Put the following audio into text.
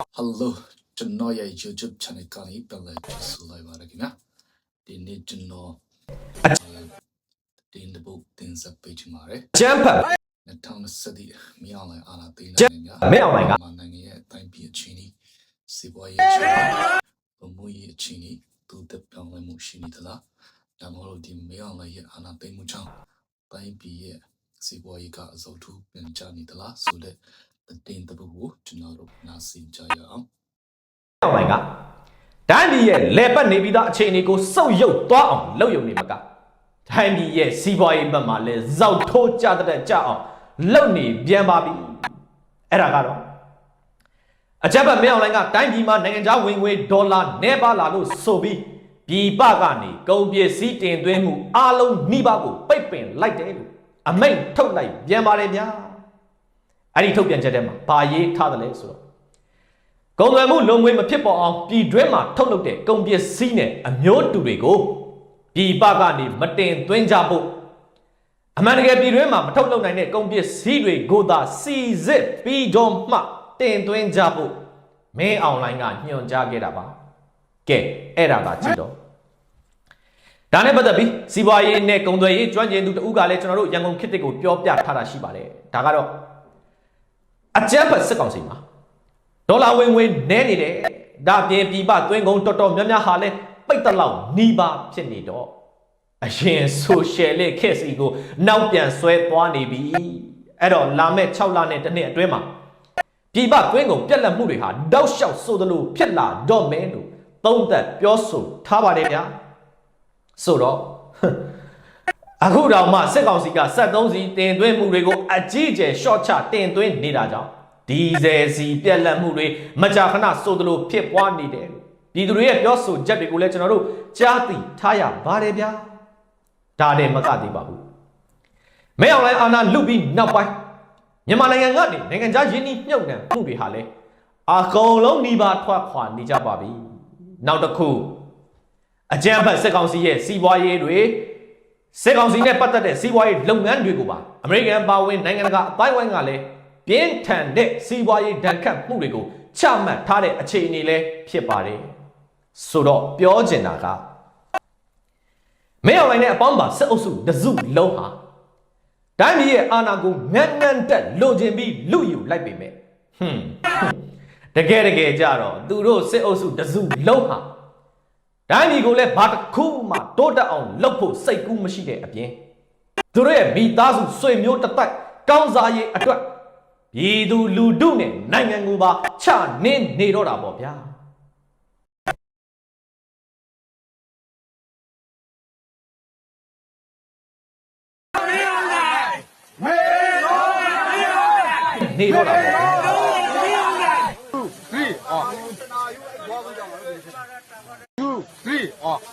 Hello ကျွန်တော်ရဲ့ YouTube channel ကနေပြန်လည်ကြည့်ဆိုလိုက်ပါရခင်ဗျာဒီနေ့ကျွန်တော်တင်တဲ့ဘုတ်တင်ဆက်ပေးချင်ပါတယ်ကျန်းဖတ်2020မြောင်းလိုက်အာနာသိန်းကျနိုင်ကမဲအောင်လိုင်ကမြန်မာနိုင်ငံရဲ့အတိုင်းပြည်အခြေအနေစီးပွားရေးအခြေအနေဘုံမှုရေးအခြေအနေသူတက်ပြောင်းလဲမှုရှိနေသလားဒါမှမဟုတ်ဒီမြောင်းလိုက်ရဲ့အာနာသိန်းမှုကြောင့်တိုင်းပြည်ရဲ့စီးပွားရေးကအစုပ်ထူးပြန်ချနေသလားဆိုတဲ့ တင်တဲ့ဘုတ်ကိုကျွန်တော်တို့နားဆင်ကြရအောင်အောင်လိုင်ကဒိုင်းဒီရဲ့လေပတ်နေပြီးသားအခြေအနေကိုစုပ်ယုပ်သွားအောင်လုပ်ယုံနေမှာကဒိုင်းဒီရဲ့စီးပွားရေးဘက်မှာလဲဇောက်ထိုးကြတဲ့ကြအောင်လုပ်နေပြန်ပါပြီအဲ့ဒါကတော့အချက်ဘက်မင်းအောင်လိုင်ကတိုင်းပြည်မှာနိုင်ငံခြားဝင်ငွေဒေါ်လာနေပါလာလို့ဆိုပြီးပြည်ပကနေကုန်ပစ္စည်းတင်သွင်းမှုအလုံးနှိပါကိုပိတ်ပင်လိုက်တယ်လို့အမိန့်ထုတ်လိုက်ပြန်ပါတယ်ဗျာ အဲ့ဒီထုတ်ပြန်ချက်ထဲမှာဘာရေးထားတယ်လဲဆိုတော့ကုန်သွယ်မှုလုံငွေမဖြစ်ပေါ်အောင်ပြည်တွင်းမှာထုတ်လုပ်တဲ့ကုန်ပစ္စည်းနဲ့အမျိုးတူတွေကိုပြည်ပကနေမတင်သွင်းကြဖို့အမှန်တကယ်ပြည်တွင်းမှာမထုတ်လုပ်နိုင်တဲ့ကုန်ပစ္စည်းတွေကိုသာစီစစ်ပြီးတော့မှတင်သွင်းကြဖို့မင်းအွန်လိုင်းကညွှန်ကြားခဲ့တာပါကဲအဲ့ဒါကကြည့်တော့ဒါနဲ့ပတ်သက်ပြီးစီးပွားရေးနဲ့ကုန်သွယ်ရေးကျွမ်းကျင်သူတဦးကလည်းကျွန်တော်တို့ရန်ကုန်ခေတ်တစ်ကိုပြောပြထားတာရှိပါတယ်ဒါကတော့ အကြမ်းဖက်စစ်ကောင်စီမှာဒေါ်လာဝင်ဝင်နဲနေတယ်ဒါပြင်ပြည်ပသွင်းကုန်တော်တော်များများဟာလဲပိတ်တလောက်နီးပါဖြစ်နေတော့အရင်ဆိုရှယ်လက်ခက်စီကိုနောက်ပြန်ဆွဲသွားနေပြီအဲ့တော့လာမဲ့6လနဲ့တစ်နှစ်အတွင်းမှာပြည်ပသွင်းကုန်ပြက်လက်မှုတွေဟာတောက်လျှောက်ဆိုသလိုဖြစ်လာတော့မယ်လို့သုံးသက်ပြောဆိုထားပါတယ်ဗျာဆိုတော့ အခုတော့မှစစ်ကောင်စီက73စီတင်သွင်းမှုတွေကိုအကြီးအကျယ် short ချတင်သွင်းနေတာကြောင့်ဒီဇယ်စီပြက်လက်မှုတွေမကြာခဏဆိုသလိုဖြစ်ပွားနေတယ်လို့ပြည်သူတွေရဲ့ပြောဆိုချက်တွေကိုလည်းကျွန်တော်တို့ကြားသိထားရပါတယ်ဗျာဒါတည်းမကသေးပါဘူးမဲအောင်လိုင်းအာနာလုပြီးနောက်ပိုင်းမြန်မာနိုင်ငံကနေနိုင်ငံခြားယင်းနှိမြုပ်နှံမှုတွေဟာလည်းအကုန်လုံးနှီးပါထွက်ခွာနေကြပါပြီနောက်တစ်ခုအကြမ်းဖက်စစ်ကောင်စီရဲ့စီးပွားရေးတွေ စစ်ကောင်စီနဲ့ပတ်သက်တဲ့စီးပွားရေးလုပ်ငန်းတွေကိုပါအမေရိကန်ပါဝင်နိုင်ငံတကာအပိုင်းဝိုင်းကလည်းပြင်းထန်တဲ့စီးပွားရေးဒဏ်ခတ်မှုတွေကိုချမှတ်ထားတဲ့အခြေအနေလည်းဖြစ်ပါတယ်ဆိုတော့ပြောချင်တာကမဲအွန်လိုင်းနဲ့အပေါင်းပါစစ်အုပ်စုတစုလုံးဟာတိုင်းပြည်ရဲ့အာဏာကိုငန်းငန်းတက်လိုချင်ပြီးလူယူလိုက်ပေမဲ့ဟွန်းတကယ်တကယ်ကြတော့သူတို့စစ်အုပ်စုတစုလုံးဟာ တိုင်းပြည်ကိုလည်းဘာတစ်ခုမှတိုးတက်အောင်လုပ်ဖို့စိတ်ကူးမရှိတဲ့အပြင်သူတို့ရဲ့မိသားစုဆွေမျိုးတစ်တိုက်ကောင်းစားရေးအတွက်ပြည်သူလူထုနဲ့နိုင်ငံကိုပါချနင်းနေတော့တာပေါ့ဗျာနေတော့တာပေါ့ဗျာ two, three, off.